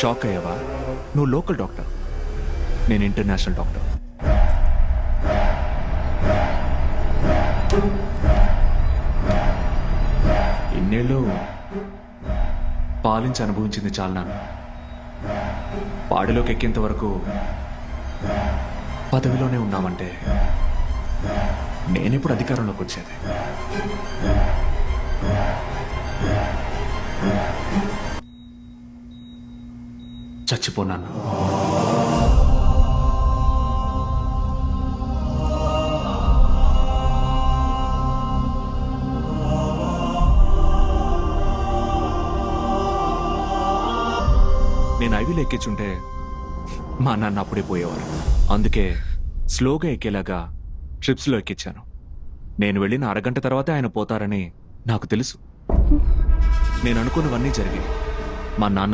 Shock అయ్యావా? నువ్వు local doctor. నేను ఇంటర్నేషనల్ డాక్టర్. ఇన్నేళ్ళు పాలించి అనుభవించింది చాలా పాడిలోకి ఎక్కేంత వరకు పదవిలోనే ఉన్నామంటే నేనెప్పుడు అధికారంలోకి వచ్చేది. చచ్చిపోనాను. నేను ఐవీలో ఎక్కించుంటే మా నాన్న అప్పుడే పోయేవారు. అందుకే స్లోగా ఎక్కేలాగా ట్రిప్స్లో ఎక్కించాను నేను వెళ్ళిన అరగంట తర్వాతే ఆయన పోతారని నాకు తెలుసు. నేను అనుకున్నవన్నీ జరిగాయి. మా నాన్న